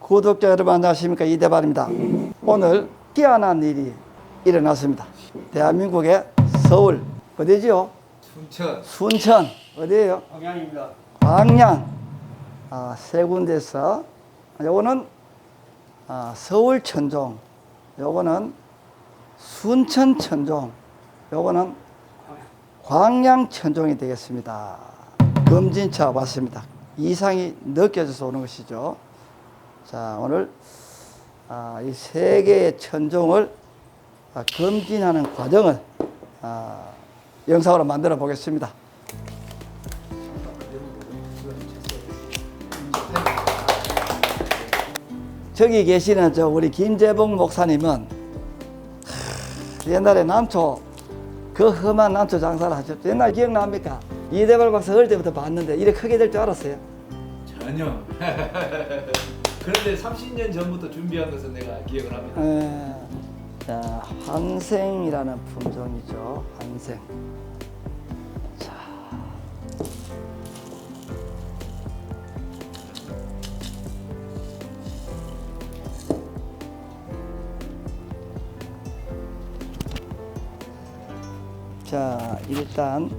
구독자 여러분 안녕하십니까 이대발입니다. 오늘 희한한 일이 일어났습니다. 대한민국의 서울 어디지요? 춘천 순천 어디예요? 방향입니다. 광양 아, 세 군데서 요거는 아, 서울 천종, 요거는 순천 천종, 요거는 광양 천종이 되겠습니다. 검진차 왔습니다. 이상이 느껴져서 오는 것이죠. 자 오늘 아, 이세 개의 천종을 아, 검진하는 과정을 아, 영상으로 만들어 보겠습니다. 저기 계시는 저 우리 김재봉 목사님은 하, 옛날에 남초 그 험한 남초 장사를 하셨죠. 옛날 기억납니까? 이대발 박사 어릴 때부터 봤는데 이렇게 크게 될 줄 알았어요. 전혀. 그런데 30년 전부터 준비한 것은 내가 기억을 합니다. 에, 자, 환생이라는 품종이죠. 환생. 자. 자, 일단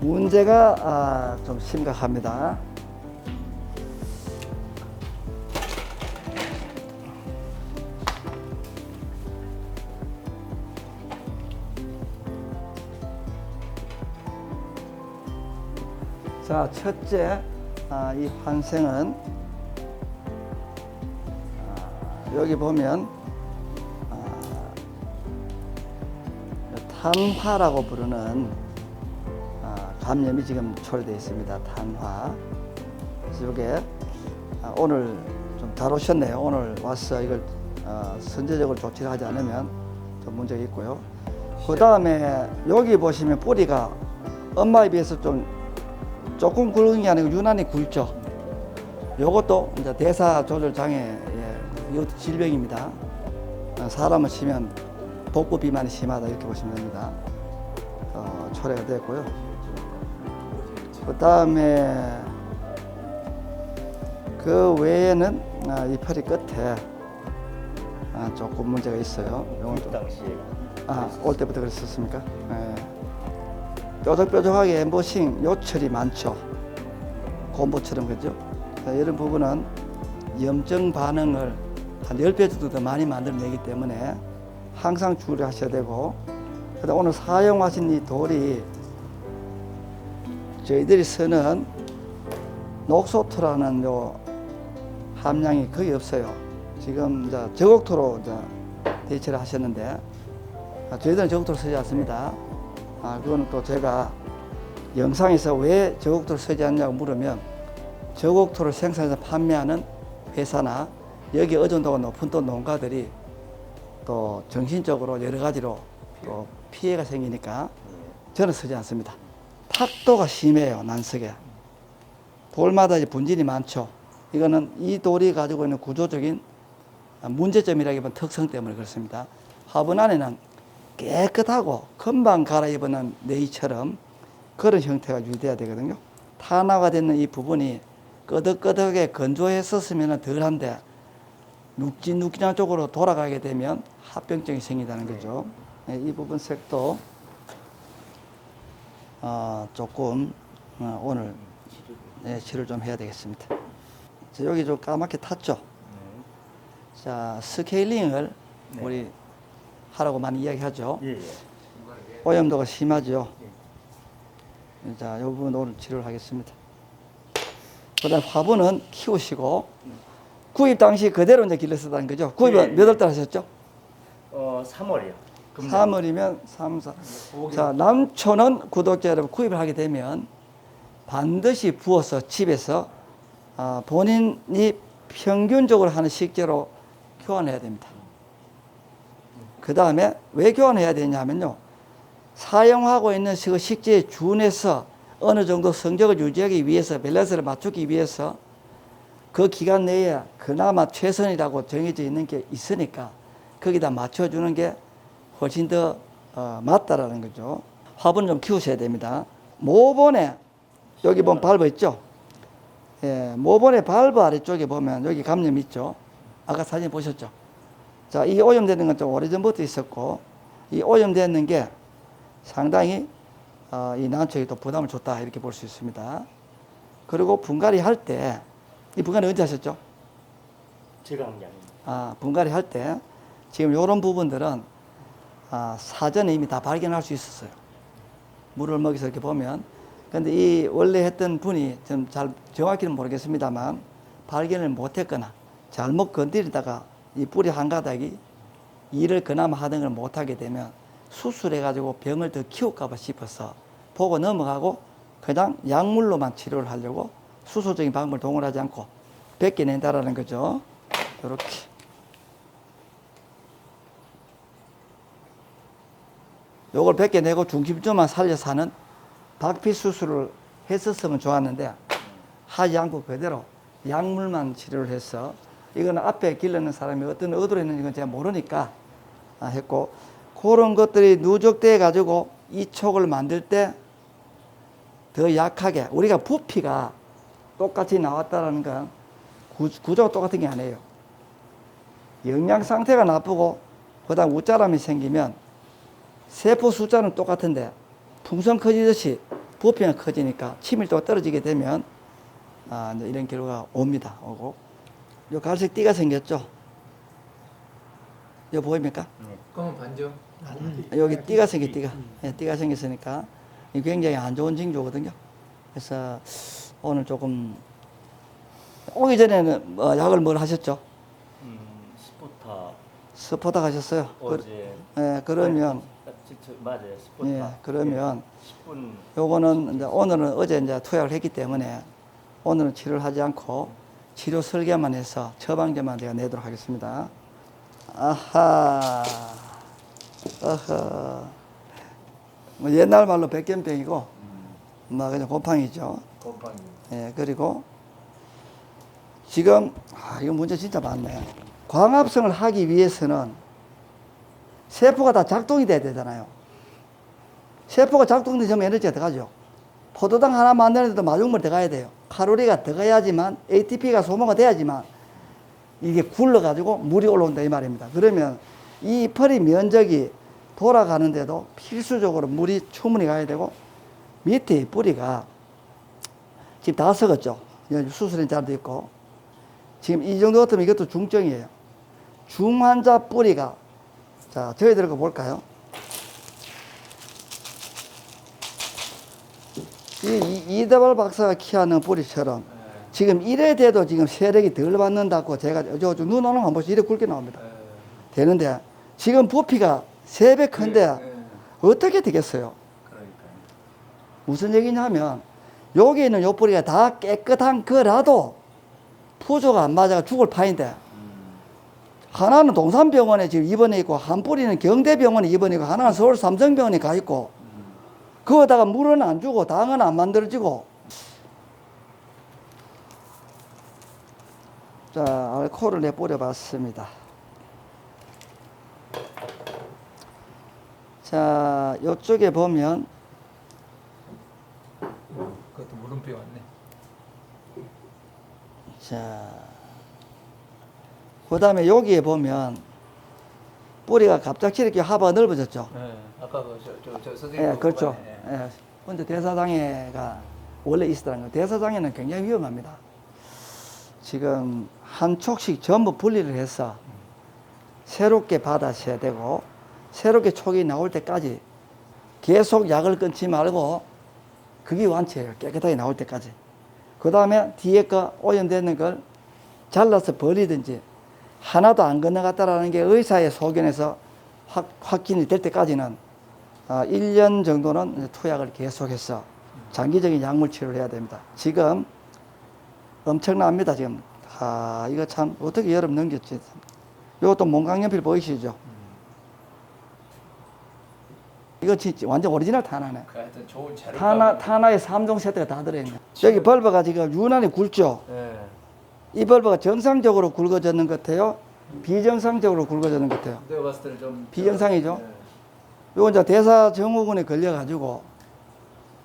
문제가 아, 좀 심각합니다. 자, 첫째, 아, 이 환생은 아, 여기 보면 아, 탄화라고 부르는 아, 감염이 지금 초래되어 있습니다. 탄화. 그래서 이게 아, 오늘 좀 다루셨네요. 오늘 와서 이걸 어, 선제적으로 조치를 하지 않으면 좀 문제가 있고요. 그 다음에 여기 보시면 뿌리가 엄마에 비해서 좀 조금 굵은 게 아니고 유난히 굵죠. 요것도 이제 대사 조절 장애, 예, 이것도 질병입니다. 어, 사람을 치면 복부 비만이 심하다 이렇게 보시면 됩니다. 어, 초래가 됐고요. 그 다음에 그 외에는 아, 이 펄이 끝에 아, 조금 문제가 있어요. 요것도 당시에 아, 올 때부터 그랬었습니까? 예. 뾰족뾰족하게 엠보싱 요철이 많죠. 곰보처럼 그죠? 자, 이런 부분은 염증 반응을 한 10배 정도 더 많이 만들어내기 때문에 항상 주의를 하셔야 되고 오늘 사용하신 이 돌이 저희들이 쓰는 녹소토라는 요 함량이 거의 없어요. 지금 이제 저곡토로 이제 대체를 하셨는데 아, 저희들은 저곡토를 쓰지 않습니다. 아, 그거는 또 제가 영상에서 왜 저곡토를 쓰지 않냐고 물으면 저곡토를 생산해서 판매하는 회사나 여기 의존도가 높은 또 농가들이 또 정신적으로 여러 가지로 또 피해가 생기니까 저는 쓰지 않습니다. 탁도가 심해요, 난석에. 돌마다 이제 분진이 많죠. 이거는 이 돌이 가지고 있는 구조적인 문제점이라기보다 특성 때문에 그렇습니다. 화분 안에는 깨끗하고 금방 갈아입는 네이처럼 그런 형태가 유지돼야 되거든요. 탄화가 되는 이 부분이 끄덕끄덕하게 건조했었으면 덜한데 눅진눅진한 쪽으로 돌아가게 되면 합병증이 생긴다는 거죠. 네, 이 부분 색도 어, 조금 어, 오늘 네, 치료를 좀 해야 되겠습니다. 자, 여기 좀 까맣게 탔죠. 자 스케일링을 네. 우리 하라고 많이 이야기하죠. 예, 예. 오염도가 심하죠. 자, 이 부분 오늘 치료를 하겠습니다. 그 다음 화분은 키우시고, 구입 당시 그대로 이제 길러 쓰다는 거죠. 구입은 예, 몇월 달 하셨죠? 어, 3월이요. 3월이면 3, 4. 자, 남초는 구독자 여러분 구입을 하게 되면 반드시 부어서 집에서 아, 본인이 평균적으로 하는 식재로 교환해야 됩니다. 그 다음에 왜 교환해야 되냐면요. 사용하고 있는 그 식재에 준해서 어느 정도 성적을 유지하기 위해서 밸런스를 맞추기 위해서 그 기간 내에 그나마 최선이라고 정해져 있는 게 있으니까 거기다 맞춰주는 게 훨씬 더 어, 맞다라는 거죠. 화분 좀 키우셔야 됩니다. 모본에 여기 보면 밟아 있죠. 예, 모본의 발부 아래쪽에 보면 여기 감염 있죠. 아까 사진 보셨죠. 자, 이 오염되는 건 좀 오래전부터 있었고, 이 오염되는 게 상당히 어, 이 난초에 또 부담을 줬다 이렇게 볼 수 있습니다. 그리고 분갈이 할 때, 이 분갈이 언제 하셨죠? 제가 한게 아닙니다. 아, 분갈이 할 때 지금 이런 부분들은 아, 사전에 이미 다 발견할 수 있었어요. 물을 먹여서 이렇게 보면. 근데 이 원래 했던 분이 좀 잘 정확히는 모르겠습니다만 발견을 못 했거나 잘못 건드리다가 이 뿌리 한 가닥이 일을 그나마 하던 걸 못하게 되면 수술해가지고 병을 더 키울까봐 싶어서 보고 넘어가고 그냥 약물로만 치료를 하려고 수술적인 방법을 동원하지 않고 뺏겨낸다라는 거죠. 이렇게. 요걸 벗겨내고 중심점만 살려서 하는 박피 수술을 했었으면 좋았는데 하지 않고 그대로 약물만 치료를 해서 이거는 앞에 길르는 사람이 어떤 의도로 했는지 건 제가 모르니까 아, 했고 그런 것들이 누적돼 가지고 이 촉을 만들 때 더 약하게 우리가 부피가 똑같이 나왔다라는 건 구- 구조가 똑같은 게 아니에요. 영양 상태가 나쁘고 그다음 웃자람이 생기면 세포 숫자는 똑같은데 풍선 커지듯이 부피가 커지니까 치밀도가 떨어지게 되면 아, 이런 결과가 옵니다. 오고 요 갈색 띠가 생겼죠. 요 보입니까? 네. 검은 반점. 여기 띠가 생기 띠가 예, 띠가 생겼으니까 이 굉장히 안 좋은 징조거든요. 그래서 오늘 조금 오기 전에는 뭐 약을 뭘 하셨죠? 음, 스포타 스포다 가셨어요. 그, 어제 예, 그러면 아, 저, 맞아요. 스포타. 예, 그러면 10분 요거는 이제 오늘은 어제 이제 투약을 했기 때문에 오늘은 치료를 하지 않고 치료 설계만 해서 처방제만 제가 내도록 하겠습니다. 아하, 어허. 뭐 옛날 말로 백견병이고, 뭐 그냥 곰팡이죠. 곰팡이. 예, 그리고 지금 아, 이거 문제 진짜 많네. 광합성을 하기 위해서는 세포가 다 작동이 돼야 되잖아요. 세포가 작동되면 에너지가 들어가죠. 포도당 하나 만드는데도 마중물 들어가야 돼요. 칼로리가 들어가야지만 ATP가 소모가 돼야지만 이게 굴러가지고 물이 올라온다 이 말입니다. 그러면 이 펄이 면적이 돌아가는데도 필수적으로 물이 충분히 가야 되고 밑에 이 뿌리가 지금 다 썩었죠. 수술이 잘 됐고 지금 이 정도 같으면 이것도 중증이에요. 중환자 뿌리가 자 저희들 거 볼까요? 이, 이 이대발 박사가 키하는 뿌리처럼 예. 지금 이래 돼도 지금 세력이 덜 받는다고 제가 저눈 오는 거한 번씩 이래 굵게 나옵니다. 예. 되는데 지금 부피가 세배 큰데 예, 예. 어떻게 되겠어요? 그러니까. 무슨 얘기냐면 여기 있는 요 뿌리가 다 깨끗한 거라도 푸조가 안 맞아가 죽을 판인데 하나는 동산병원에 지금 입원해 있고 한 뿌리는 경대병원에 입원해 있고 하나는 서울 삼성병원에 가 있고 그거다가 물은 안 주고 당은 안 만들어지고 자 알코올을 내 뿌려 봤습니다 자 요쪽에 보면 그것도 물음표 왔네. 자, 그 다음에 여기에 보면 뿌리가 갑자기 이렇게 하바가 넓어졌죠. 예. 아까 그저저 저, 선생님. 예, 그렇죠. 예. 예. 근데 대사장애가 원래 있었다는 거. 대사장애는 굉장히 위험합니다. 지금 한 촉씩 전부 분리를 해서 새롭게 받아셔야 되고 새롭게 촉이 나올 때까지 계속 약을 끊지 말고 그게 완치예요. 깨끗하게 나올 때까지. 그 다음에 뒤에 거 오염되는 걸 잘라서 버리든지 하나도 안 건너갔다라는 게 의사의 소견에서 확, 확진이 될 때까지는 아, 1년 정도는 투약을 계속해서 장기적인 약물 치료를 해야 됩니다. 지금 엄청납니다. 지금 아 이거 참 어떻게 여름 넘겼지? 이것도 몸강연필 보이시죠? 이거 진짜 완전 오리지널 타나네. 그. 타나 타나에 3종 세트가 다 들어있네. 여기 벌버가 지금 유난히 굵죠. 예. 이 벌버가 정상적으로 굵어졌는 것 같아요. 비정상적으로 굵어졌는 것 같아요. 내가 봤을 때는 좀 비정상이죠? 예. 요거 이제 대사 증후군에 걸려가지고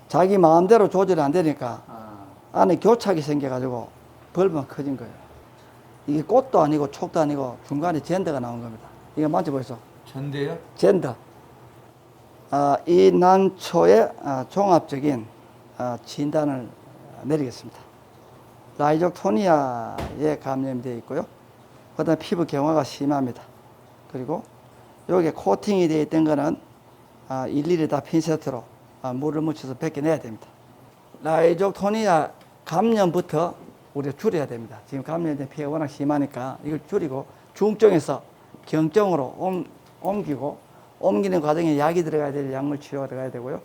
자기 마음대로 조절이 안 되니까 아. 안에 교착이 생겨가지고 벌만 커진 거예요. 이게 꽃도 아니고 촉도 아니고 중간에 젠더가 나온 겁니다. 이거 만져보세요. 전대요? 젠더. 아, 이 난초의 아, 종합적인 아, 진단을 내리겠습니다. 라이족토니아에 감염되어 있고요. 그 다음에 피부 경화가 심합니다. 그리고 여기에 코팅이 되어 있던 거는 아, 일일이 다 핀셋으로 아, 물을 묻혀서 벗겨내야 됩니다. 라이족토니아 감염부터 우리가 줄여야 됩니다. 지금 감염된 피해가 워낙 심하니까 이걸 줄이고 중증에서 경증으로 옮, 옮기고 옮기는 과정에 약이 들어가야 될 약물 치료가 들어가야 되고요.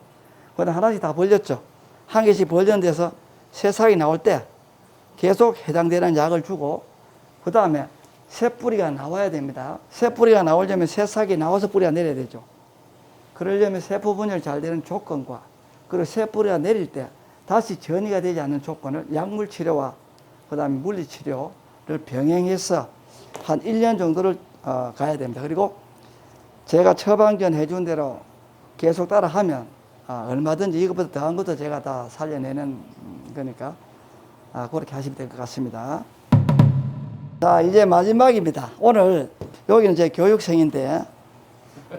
그다음 하나씩 다 벌렸죠. 한 개씩 벌렸는데서 새싹이 나올 때 계속 해당되는 약을 주고 그 다음에 새 뿌리가 나와야 됩니다. 새 뿌리가 나오려면 새싹이 나와서 뿌리가 내려야 되죠. 그러려면 세포 분열 잘 되는 조건과 그리고 새 뿌리가 내릴 때 다시 전이가 되지 않는 조건을 약물 치료와 그 다음에 물리 치료를 병행해서 한 1년 정도를 어, 가야 됩니다. 그리고 제가 처방전 해준 대로 계속 따라 하면 아, 얼마든지 이것보다 더한 것도 제가 다 살려내는 음, 거니까 아, 그렇게 하시면 될 것 같습니다. 자, 이제 마지막입니다. 오늘 여기는 제 교육생인데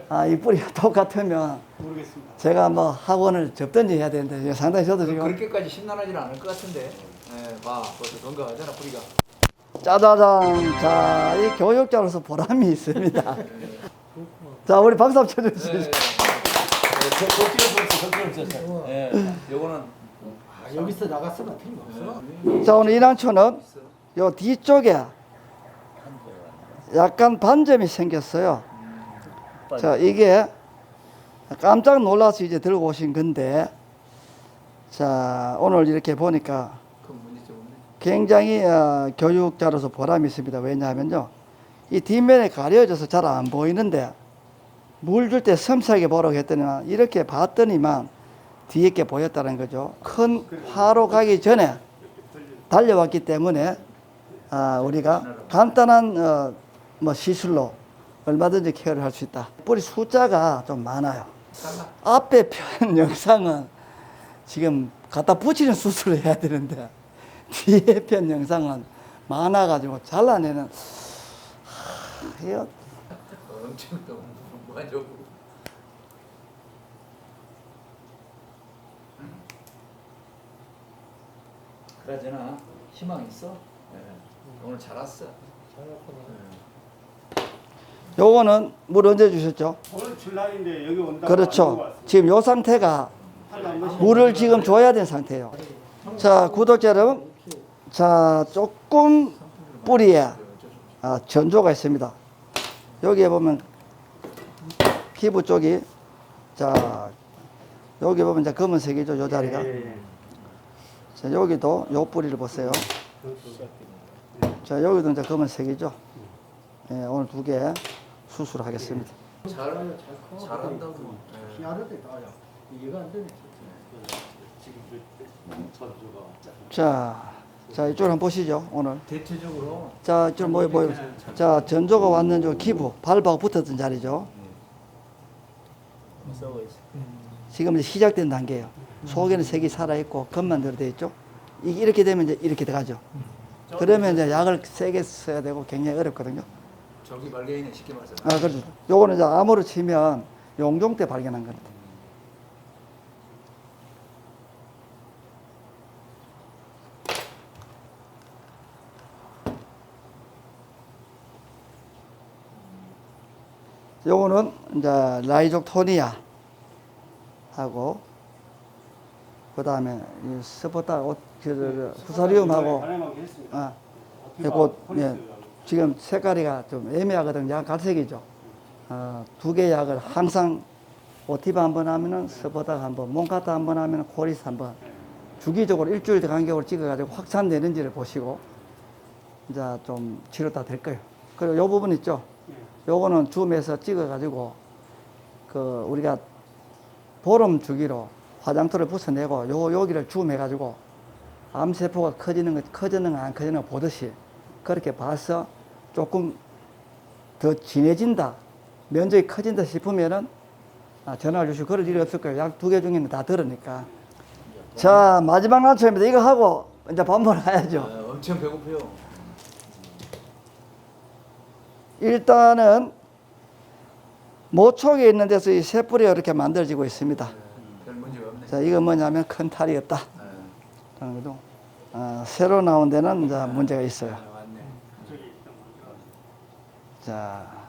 아, 이 뿌리가 똑같으면 모르겠습니다. 제가 뭐 학원을 접든지 해야 되는데 상당히 저도 지금 그렇게까지 심란하지는 않을 것 같은데. 예, 봐, 벌써 건강하잖아 뿌리가. 짜자잔. 자, 이 교육자로서 보람이 있습니다. 자, 우리 박수 한번 예, 쳐주시죠. 예. 예, 요거는 아, 여기서 나갔으면 틀림없어. 자, 오늘 이난초는 요 뒤쪽에 약간 반점이 생겼어요. 자, 이게 깜짝 놀라서 이제 들고 오신 건데, 자, 오늘 이렇게 보니까. 굉장히 어, 교육자로서 보람이 있습니다. 왜냐하면요. 이 뒷면에 가려져서 잘 안 보이는데, 물 줄 때 섬세하게 보라고 했더니 이렇게 봤더니만 뒤에 게 보였다는 거죠. 큰 화로 가기 전에 달려왔기 때문에 아, 우리가 간단한 어, 뭐 시술로 얼마든지 케어를 할 수 있다. 뿌리 숫자가 좀 많아요. 앞에 편 영상은 지금 갖다 붙이는 수술을 해야 되는데 뒤에 편 영상은 많아가지고 잘라내는 하, 이거 엄청 또 무한적으 그러잖아. 희망 있어? 예. 오늘 잘 왔어. 요거는 물 언제 주셨죠? 오늘 줄날인데 여기 온다고 그렇죠. 지금 요 상태가 물을 지금 줘야 되는 상태예요. 자, 구독자 여러분. 자, 조금 뿌리에 아, 전조가 있습니다. 여기에 보면 피부 쪽이 자, 여기 보면 이제 검은색이죠, 요 자리가. 예, 자, 여기도 요 뿌리를 보세요. 자, 여기도 이제 검은색이죠. 예, 오늘 두 개 수술하겠습니다. 잘 잘한다고. 예. 희한하대 나야. 이해가 안 되네. 자, 자, 이쪽을 한번 보시죠, 오늘. 대체적으로 자, 이쪽 뭐요, 뭐요. 자, 전조가 왔는 저 기부, 발바가 붙었던 자리죠. 지금 이제 시작된 단계예요. 속에는 색이 살아있고, 겉만 들어져 있죠. 이렇게 되면 이제 이렇게 들어가죠. 그러면 이제 약을 세게 써야 되고 굉장히 어렵거든요. 저기 발레인은 쉽게 말해서. 아, 그렇죠. 요거는 이제 암으로 치면 용종 때 발견한 겁니다. 요거는 이제 라이족 토니아 하고 스포타 옷, 그, 그, 그, 후사리움하고. 아, 요거 예, 지금 색깔이가 좀 애매하거든요. 약 갈색이죠. 어, 두개 약을 항상 오티바 한 번 하면은 스포타 한 번, 몽카타 한 번 하면은 코리스 한 번. 주기적으로 일주일 간격으로 찍어가지고 확산되는지를 보시고 이제 좀 치료 다 될 거예요. 그리고 요 부분 있죠. 요거는 줌에서 찍어가지고 그 우리가 보름 주기로 화장토를 붙여내고 요 여기를 줌해가지고 암세포가 커지는 거안 커지는 거 보듯이 그렇게 봐서 조금 더 진해진다, 면적이 커진다 싶으면은 아, 전화를 주시고 그럴 일이 없을 거예요. 약 두 개 중에는 다 들으니까. 자, 마지막 난초입니다. 이거 하고 이제 밥 먹으러 가야죠. 아, 엄청 배고파요. 일단은 모촉에 있는 데서 이 새뿌리가 이렇게 만들어지고 있습니다. 자, 이건 뭐냐면 큰 탈이 없다. 아, 라는 거죠. 아, 새로 나온 데는 이제 문제가 있어요. 아. 자.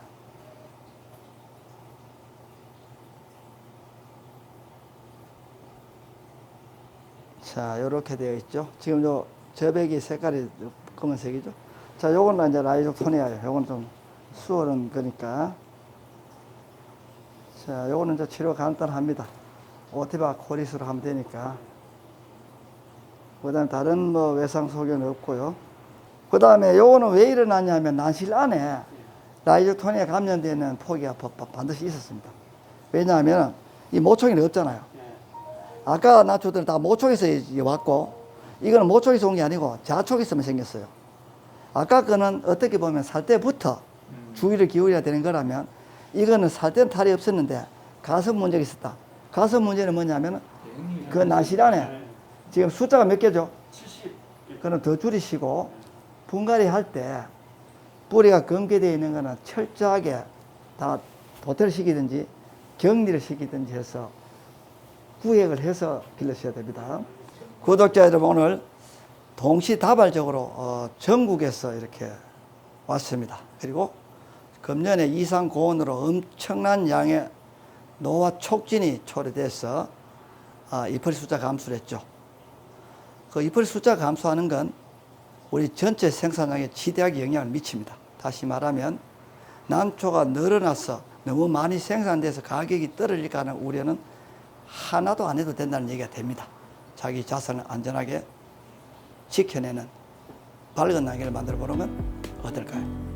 자, 이렇게 되어 있죠. 지금 요 저백이 색깔이 검은색이죠. 자, 요거는 이제 라이조토니아예요. 요건 좀 수월한 거니까. 자, 요거는 이제 치료 간단합니다. 오티바 코리스로 하면 되니까. 그 다음에 다른 뭐 외상 소견 없고요. 그 다음에 요거는 왜 일어나냐면 난실 안에 라이조토니아 감염되는 포기가 반드시 있었습니다. 왜냐하면 이 모촉이 없잖아요. 아까 나초들은 다 모촉에서 이제 왔고 이거는 모촉에서 온 게 아니고 자촉에서만 생겼어요. 아까 거는 어떻게 보면 살 때부터 주의를 기울여야 되는 거라면 이거는 살 때는 탈이 없었는데 가슴 문제가 있었다. 가슴 문제는 뭐냐면 그 안에 지금 숫자가 몇 개죠? 70. 그는 더 줄이시고 분갈이 할 때 뿌리가 검게 되어 있는 거는 철저하게 다 도태를 시키든지 격리를 시키든지 해서 구획을 해서 길러셔야 됩니다. 구독자 여러분 오늘 동시다발적으로 어, 전국에서 이렇게 왔습니다. 그리고 금년에 이상 고온으로 엄청난 양의 노화 촉진이 초래돼서 아, 잎의 숫자 감소를 했죠. 그 잎의 숫자 감소하는 건 우리 전체 생산량에 지대하게 영향을 미칩니다. 다시 말하면 난초가 늘어나서 너무 많이 생산돼서 가격이 떨어질까 하는 우려는 하나도 안 해도 된다는 얘기가 됩니다. 자기 자산을 안전하게 지켜내는 밝은 날개를 만들어 보는 건 어떨까요?